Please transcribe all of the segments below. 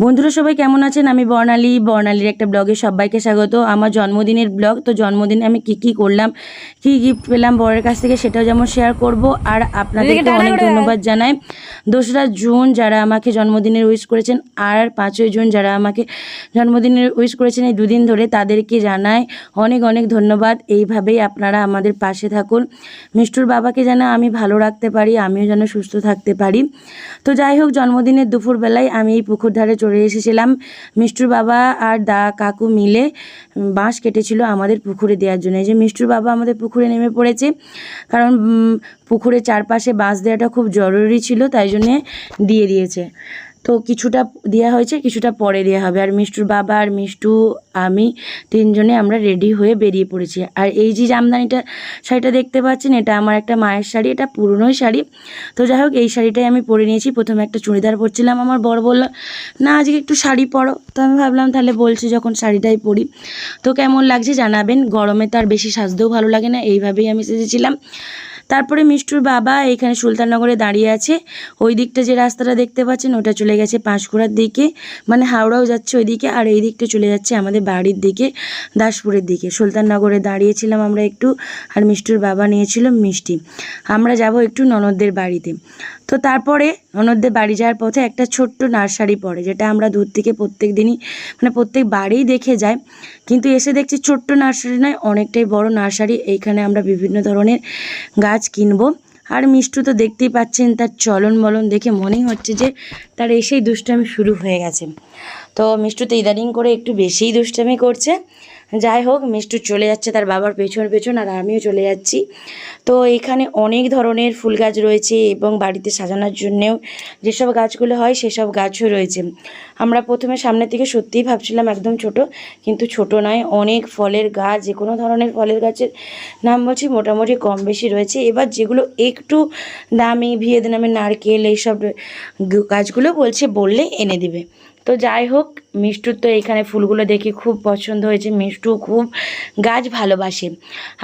বন্ধুরা সবাই কেমন আছেন? আমি বর্ণালী। বর্ণালীর একটা ব্লগে সবাইকে স্বাগত। আমার জন্মদিনের ব্লগ তো জন্মদিনে আমি কি কি করলাম কি গিফট পেলাম বরের কাছ থেকে সেটাও যেমন শেয়ার করব। আর আপনাদেরকে অনেক ধন্যবাদ জানাই। দোসরা জুন যারা আমাকে জন্মদিনের উইশ করেছেন আর পাঁচই জুন যারা আমাকে জন্মদিনের উইশ করেছেন এই দুদিন ধরে তাদেরকে জানাই অনেক অনেক ধন্যবাদ। এইভাবেই আপনারা আমাদের পাশে থাকুন। মিষ্টুর বাবাকে যেন আমি ভালো রাখতে পারি আমিও যেন সুস্থ থাকতে পারি। তো যাই হোক জন্মদিনের দুপুরবেলায় আমি এই পুকুর ধারে চলে এসেছিলাম। মিষ্টুর বাবা আর দা কাকু মিলে বাঁশ কেটেছিল আমাদের পুকুরে দেওয়ার জন্য। এই যে মিষ্টুর বাবা আমাদের পুকুরে নেমে পড়েছে, কারণ পুকুরে চারপাশে বাঁশ দেওয়াটা খুব জরুরি ছিল, তাই জন্যে দিয়ে দিয়েছে। তো কিছুটা দেওয়া হয়েছে, কিছুটা পরে দেওয়া হবে। আর মিষ্টুর বাবা আর মিষ্টু, আমি তিনজনে আমরা রেডি হয়ে বেরিয়ে পড়েছি। আর এই যে জামদানিটা, শাড়িটা দেখতে পাচ্ছেন, এটা আমার একটা মায়ের শাড়ি, এটা পুরনোই শাড়ি। তো যাই হোক, এই শাড়িটাই আমি পরে নিয়েছি। প্রথমে একটা চুড়িদার পরছিলাম। আমার বর বলল, না, আজকে একটু শাড়ি পরো। তো আমি ভাবলাম, তাহলে বলছি যখন শাড়িটাই পরি। তো কেমন লাগছে জানাবেন। গরমে তো আর বেশি সাজতেও ভালো লাগে না। এইভাবেই আমি সেজেছিলাম। তারপরে মিষ্টুর বাবা এখানে সুলতাননগরে দাঁড়িয়ে আছে। ওই দিকটা যে রাস্তাটা দেখতে পাচ্ছেন, ওটা চলে গেছে পাঁশকুড়ার দিকে। মানে হাওড়াও যাচ্ছে ওই দিকে আর এই দিকটা চলে যাচ্ছে আমাদের বাড়ির দিকে, দাসপুরের দিকে। সুলতাননগরে দাঁড়িয়েছিলাম আমরা একটু আর মিষ্টুর বাবা নিয়েছিল মিষ্টি। আমরা যাব একটু ননদদের বাড়িতে। তো তারপরে ননদদের বাড়ি যাওয়ার পথে একটা ছোট্ট নার্সারি পড়ে, যেটা আমরা দূর থেকে প্রত্যেক দিনই মানে প্রত্যেক বাড়িই দেখে যাই। কিন্তু এসে দেখছি ছোট্ট নার্সারি নয়, অনেকটাই বড় নার্সারি। এইখানে আমরা বিভিন্ন ধরনের গাছ কিনবো। আর মিষ্টু তো দেখতেই পাচ্ছেন তার চলন বলন দেখে মনেই হচ্ছে যে তার এসেই দুষ্টামি শুরু হয়ে গেছে। তো মিষ্টু তো ইদানিং করে একটু বেশিই দুষ্টামি করছে। যাই হোক, মিষ্টু চলে যাচ্ছে তার বাবার পেছন পেছন আর আমিও চলে যাচ্ছি। তো এখানে অনেক ধরনের ফুল গাছ রয়েছে এবং বাড়িতে সাজানোর জন্যেও যেসব গাছগুলো হয় সেসব গাছও রয়েছে। আমরা প্রথমে সামনে থেকে সত্যিই ভাবছিলাম একদম ছোট, কিন্তু ছোট নয়, অনেক ফলের গাছ যে কোনো ধরনের ফলের গাছের নাম বলছি মোটামুটি কম বেশি রয়েছে। এবার যেগুলো একটু দামি, ভিয়েতনামের নারকেল, এইসব গাছগুলো বলছে বললে এনে দিবে। তো যাই হোক, মিষ্টুর তো এখানে ফুলগুলো দেখে খুব পছন্দ হয়েছে। মিষ্টু খুব গাছ ভালোবাসে।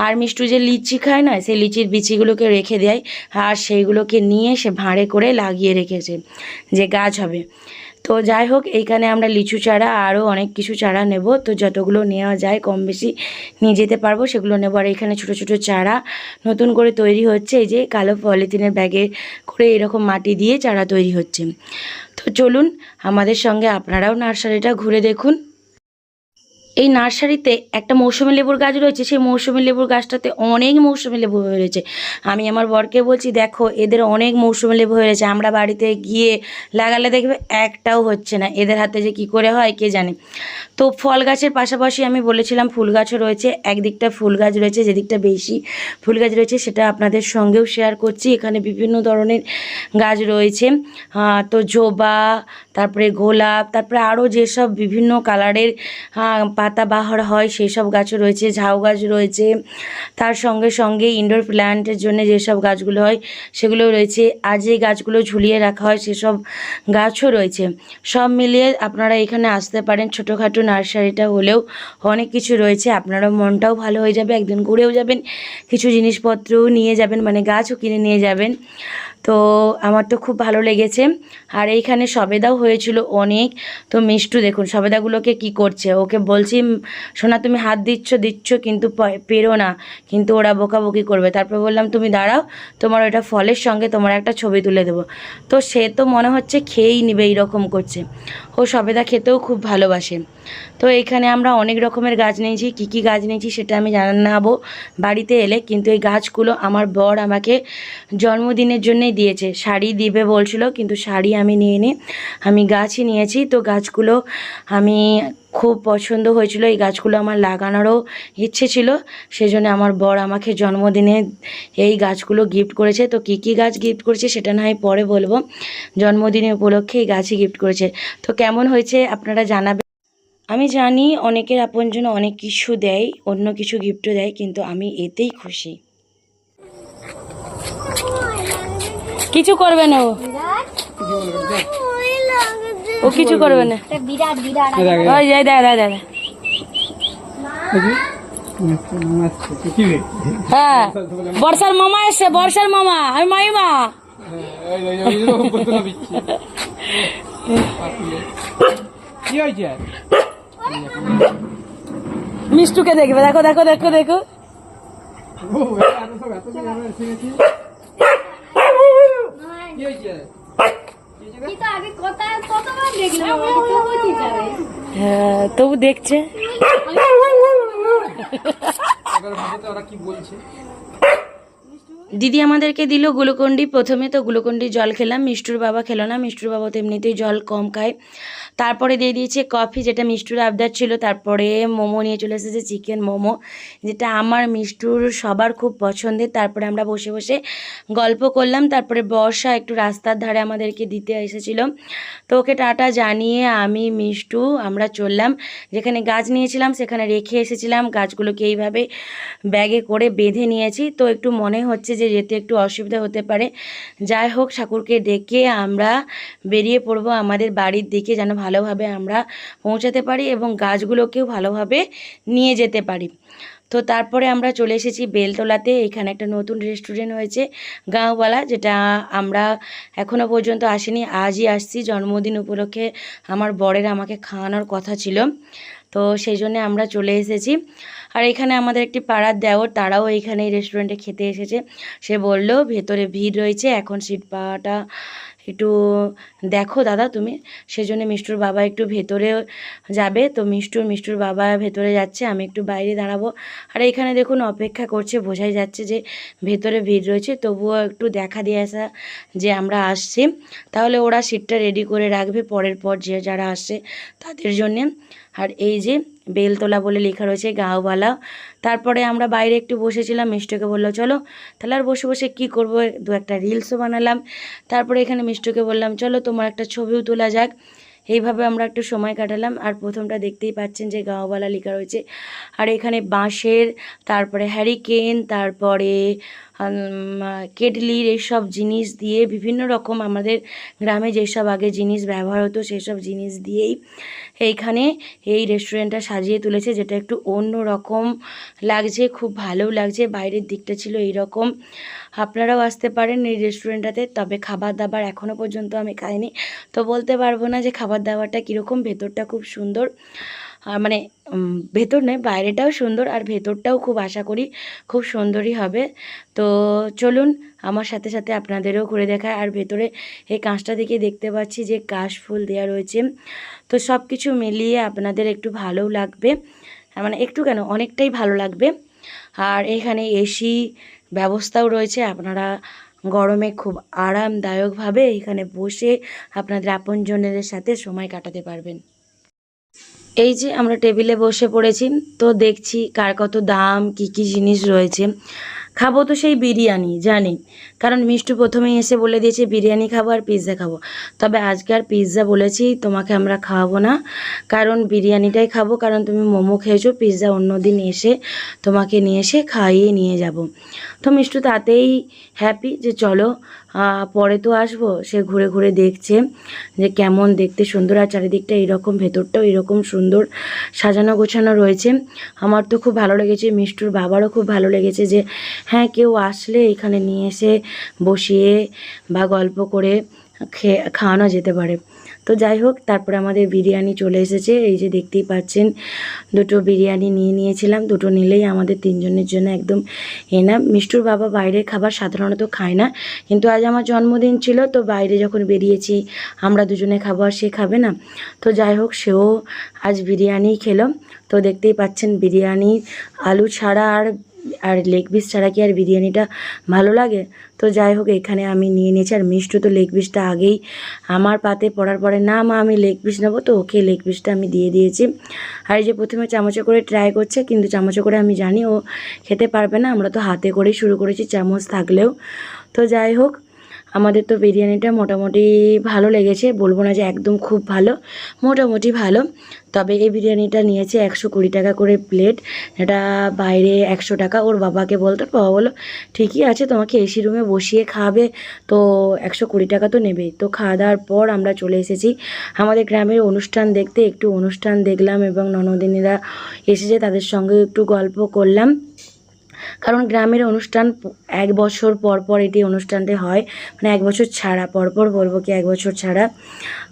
আর মিষ্টু যে লিচি খায় না, সেই লিচির বিচিগুলোকে রেখে দেয়, আর সেইগুলোকে নিয়ে সে ভাঁড়ে করে লাগিয়ে রেখেছে যে গাছ হবে। তো যাই হোক, এইখানে আমরা লিচু চারা আরও অনেক কিছু চারা নেব। তো যতগুলো নেওয়া যায়, কম বেশি নিয়ে যেতে পারব, সেগুলো নেব। আর এখানে ছোটো ছোটো চারা নতুন করে তৈরি হচ্ছে। এই যে কালো পলিথিনের ব্যাগে করে এরকম মাটি দিয়ে চারা তৈরি হচ্ছে। তো চলুন, আমাদের সঙ্গে আপনারাও নার্সারিটা ঘুরে দেখুন। এই নার্সারিতে একটা মৌসুমি লেবুর গাছ রয়েছে, সেই মৌসুমি লেবুর গাছটাতে অনেক মৌসুমি লেবু হয়ে রয়েছে। আমি আমার বরকে বলছি, দেখো, এদের অনেক মৌসুমি লেবু হয়ে রয়েছে, আমরা বাড়িতে গিয়ে লাগালে দেখবে একটাও হচ্ছে না। এদের হাতে যে কি করে হয়, কে জানে? তো ফল গাছের পাশাপাশি আমি বলেছিলাম, ফুল গাছও রয়েছে, একদিকটা ফুল গাছ রয়েছে, যেদিকটা বেশি ফুল গাছ রয়েছে, সেটা আপনাদের সঙ্গেও শেয়ার করছি। এখানে বিভিন্ন ধরনের গাছ রয়েছে তো জবা, তারপরে গোলাপ, তারপরে আরও যেসব বিভিন্ন কালারের আহ, পাতা বাহার হয় সেই সব গাছও রয়েছে ঝাউ গাছ রয়েছে। তার সঙ্গে সঙ্গে ইনডোর প্ল্যান্টের জন্য যেসব গাছগুলো হয় সেগুলো রয়েছে। আর যে গাছগুলো ঝুলিয়ে রাখা হয় সেসব গাছও রয়েছে। সব মিলিয়ে আপনারা এখানে আসতে পারেন। ছোটোখাটো নার্সারিটা হলেও অনেক কিছু রয়েছে। আপনারা মনটাও ভালো হয়ে যাবে একদিন ঘুরেও যাবেন। কিছু জিনিসপত্রও নিয়ে যাবেন মানে গাছও কিনে নিয়ে যাবেন। তো আমার তো খুব ভালো লেগেছে। আর এইখানে সবেদাও হয়েছিল অনেক। তো মিষ্টু দেখুন সবেদাগুলোকে কি করছে? ওকে বলছি "উম, সোনা তুমি হাত দিচ্ছ দিচ্ছ কিন্তু পেরো না। কিন্তু ওরা বকাবকি করবে। তারপর বললাম তুমি দাঁড়াও তোমার ওটা ফলের সঙ্গে তোমার একটা ছবি তুলে দেবো। তো সে তো মনে হচ্ছে খেয়েই নিবে এইরকম করছে। ও সবেদা খেতেও খুব ভালোবাসে। তো এইখানে আমরা অনেক রকমের গাছ নিয়েছি। কী কী গাছ নিয়েছি সেটা আমি জানাব বাড়িতে এলে। কিন্তু এই গাছগুলো আমার বর আমাকে জন্মদিনের জন্যই দিয়েছে, শাড়ি দিবে বলছিল, কিন্তু শাড়ি আমি নিয়ে নিই আমি গাছই নিয়েছি, তো গাছগুলো আমি খুব পছন্দ হয়েছিল, এই গাছগুলো আমার লাগানোরও ইচ্ছে ছিল, সেজন্য আমার বর আমাকে জন্মদিনে এই গাছগুলো গিফট করেছে, তো কী কী গাছ গিফট করেছে সেটা না হয় পরে বলব, জন্মদিনের উপলক্ষে এই গাছই গিফট করেছে, তো কেমন হয়েছে আপনারা জানাবেন? আমি জানি অনেকের আপনজন অনেক কিছু দেয়, অন্য কিছু গিফটও দেয়, কিন্তু আমি এতেই খুশি। কিছু করবে না ও। ও কিছু করবে না। ওই যাই হ্যাঁ বর্ষার মামা এসছে বর্ষার মামা আমি মাইমা। মিষ্টুকে দেখবে দেখো দেখো দেখো দেখো ও এত সব এত সব আমরা এসে গেছি কি হ্যাঁ তবু দেখছে। ওরা কি বলছে? দিদি আমাদেরকে দিল গ্লুকন্ডি প্রথমে তো গ্লুকন্ডি জল খেলাম, মিষ্টুর বাবা খেলো না, মিষ্টুর বাবা তো এমনিতেই জল কম খায়। তারপরে দিয়ে দিয়েছে কফি, যেটা মিষ্টুর আবদার ছিল। তারপরে মোমো নিয়ে চলে এসেছে, চিকেন মোমো, যেটা আমার মিষ্টুর সবার খুব পছন্দের। তারপরে আমরা বসে বসে গল্প করলাম। তারপরে বর্ষা একটু রাস্তার ধারে আমাদেরকে দিতে এসেছিল। তো ওকে টাটা জানিয়ে আমি, মিষ্টু, আমরা চললাম। যেখানে গাছ নিয়েছিলাম, সেখানে রেখে এসেছিলাম। গাছগুলোকে এইভাবে ব্যাগে করে বেঁধে নিয়েছি। তো একটু মনে হচ্ছে যে যেতে একটু অসুবিধা হতে পারে। যাই হোক, ঠাকুরকে ডেকে আমরা বেরিয়ে পড়ব আমাদের বাড়ির দিকে যেন ভালোভাবে আমরা পৌঁছাতে পারি এবং গাছগুলোকেও ভালোভাবে নিয়ে যেতে পারি। তো তারপরে আমরা চলে এসেছি বেলতলাতে। এখানে একটা নতুন রেস্টুরেন্ট হয়েছে গাঁওবালা যেটা আমরা এখনও পর্যন্ত আসিনি। আজই আসছি। জন্মদিন উপলক্ষে আমার বরের আমাকে খাওয়ানোর কথা ছিল। তো সেই জন্যে আমরা চলে এসেছি। আর এখানে আমাদের একটি পাড়ার দেওর, তারাও এখানে রেস্টুরেন্টে খেতে এসেছে। সে বলল, ভেতরে ভিড় রয়েছে, এখন সিট পাওয়াটা একটু দেখো দাদা তুমি। সেজন্য মিষ্টুর বাবা একটু ভেতরে যাবে। তো মিষ্টুর মিষ্টুর বাবা ভেতরে যাচ্ছে, আমি একটু বাইরে দাঁড়াবো। আর এখানে দেখুন অপেক্ষা করছে, বোঝাই যাচ্ছে যে ভেতরে ভিড় রয়েছে। তবুও একটু দেখা দিয়ে আসা যে আমরা আসছি। তাহলে ওরা সিটটা রেডি করে রাখবে পরের পর যে যারা আসছে তাদের জন্যে। আর এই যে বেলতলা বলে লেখা রয়েছে গাঁওবালা তারপরে আমরা বাইরে একটু বসেছিলাম, মিষ্টকে বলল, চলো, তাহলে আর বসে বসে কি করব? দু একটা রিলসও বানালাম। তারপরে এখানে মিষ্টকে বললাম, চলো, তোমার একটা ছবিও তোলা যাক। এইভাবে আমরা একটু সময় কাটালাম। আর প্রথমটা দেখতেই পাচ্ছেন যে গাঁওবালা লেখা রয়েছে। আর এখানে বাঁশের, তারপরে হ্যারিকেন তারপরে কেটলির এইসব জিনিস দিয়ে বিভিন্ন রকম আমাদের গ্রামে যেসব আগে জিনিস ব্যবহার হতো সেই সব জিনিস দিয়েই এইখানে এই রেস্টুরেন্টটা সাজিয়ে তুলেছে, যেটা একটু অন্য রকম লাগছে, খুব ভালোও লাগছে, বাইরের দিকটা ছিল এই রকম আপনারাও আসতে পারেন এই রেস্টুরেন্টটাতে তবে খাবার দাবার এখনও পর্যন্ত আমি খাইনি। তো বলতে পারব না যে খাবার দাবারটা কীরকম, ভেতরটা খুব সুন্দর। মানে ভেতর নয়, বাইরেটাও সুন্দর আর ভেতরটাও খুব আশা করি খুব সুন্দরই হবে। তো চলুন, আমার সাথে সাথে আপনাদেরও ঘুরে দেখায়। আর ভেতরে এই কাঁচটা দিকে দেখতে পাচ্ছি যে কাশ ফুল দেওয়া রয়েছে। তো সব কিছু মিলিয়ে আপনাদের একটু ভালোও লাগবে। মানে একটু কেন, অনেকটাই ভালো লাগবে। আর এখানে এসি ব্যবস্থাও রয়েছে। আপনারা গরমে খুব আরামদায়কভাবে এখানে বসে আপনাদের আপনজনেদের সাথে সময় কাটাতে পারবেন। এই যে আমরা টেবিলে বসে পড়েছি, তো দেখছি কার কত দাম, কি কি জিনিস রয়েছে। খাব তো সেই বিরিয়ানি, জানি। কারণ মিষ্টু প্রথমেই এসে বলে দিয়েছে, বিরিয়ানি খাব আর পিৎজা খাব। তবে আজকে আর পিৎজা বলেছি, তোমাকে আমরা খাওয়াবো না। কারণ বিরিয়ানিটাই খাব, কারণ তুমি মোমো খেয়েছো পিৎজা অন্য দিন এসে তোমাকে নিয়ে এসে খাইয়ে নিয়ে যাব। তো মিষ্টু তাতেই হ্যাপি যে চলো পরে তো আসব। সে ঘুরে ঘুরে দেখছে যে কেমন দেখতে সুন্দর, আর চারিদিকটা এরকম, ভেতরটাও এরকম সুন্দর সাজানো গোছানো রয়েছে। আমার তো খুব ভালো লেগেছে, মিষ্টুর বাবারও খুব ভালো লেগেছে যে হ্যাঁ কেউ আসলে এখানে নিয়ে এসে বসিয়ে বা গল্প করে খেয়ে, খাওয়ানো যেতে পারে। তো যাই হোক, তারপরে আমাদের বিরিয়ানি চলে এসেছে। এই যে দেখতেই পাচ্ছেন, দুটো বিরিয়ানি নিয়ে নিয়েছিলাম। দুটো নিলেই আমাদের তিনজনের জন্য একদম এনা মিষ্টুর বাবা বাইরের খাবার সাধারণত খায় না, কিন্তু আজ আমার জন্মদিন ছিল, তো বাইরে যখন বেরিয়েছি, আমরা দুজনে খাব আর সে খাবে না। তো যাই হোক, সেও আজ বিরিয়ানি খেলো। তো দেখতেই পাচ্ছেন, বিরিয়ানি, আলু ছাড়া আর আর লেগ পিস ছাড়া কি আর বিরিয়ানিটা ভালো লাগে? তো যাই হোক, এখানে আমি নিয়ে নিয়েছি। আর মিষ্টু তো লেগ পিসটা আগেই আমার পাতে পড়ার পরে, না মা, আমি লেগ পিস নেব তো, ওকে লেগ পিসটা আমি দিয়ে দিয়েছি। আর যে প্রথমে চামচে করে ট্রাই করছে, কিন্তু চামচে করে আমি জানি ও খেতে পারবে না। আমরা তো হাতে করেই শুরু করেছি চামচ থাকলেও। তো যাই হোক আমাদের তো বিরিয়ানিটা মোটামুটি ভালো লেগেছে, বলব না যে একদম খুব ভালো, মোটামুটি ভালো। তবে এই বিরিয়ানিটা নিয়েছে একশো কুড়ি টাকা করে প্লেট, এটা বাইরে একশো টাকা, ওর বাবাকে বলতো, বাবা বলো ঠিকই আছে, তোমাকে এসি রুমে বসিয়ে খাওয়াবে তো একশো কুড়ি টাকা তো নেবেই। তো খাওয়া দাওয়ার পর আমরা চলে এসেছি। আমাদের গ্রামের অনুষ্ঠান দেখতে একটু অনুষ্ঠান দেখলাম এবং ননদিনীরা এসেছে, তাদের সঙ্গে একটু গল্প করলাম। কারণ গ্রামের অনুষ্ঠান এক বছর পর পর এটি অনুষ্ঠানটি হয় মানে এক বছর ছাড়া পরপর পর বলব কি এক বছর ছাড়া।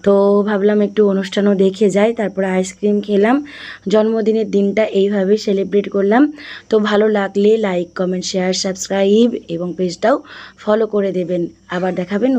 তো ভাবলাম একটু অনুষ্ঠানও দেখে যাই, তারপরে আইসক্রিম খেলাম। জন্মদিনের দিনটা এইভাবেই সেলিব্রেট করলাম। তো ভালো লাগলে লাইক কমেন্ট শেয়ার সাবস্ক্রাইব এবং পেজটাও ফলো করে দেবেন। আবার দেখাবেন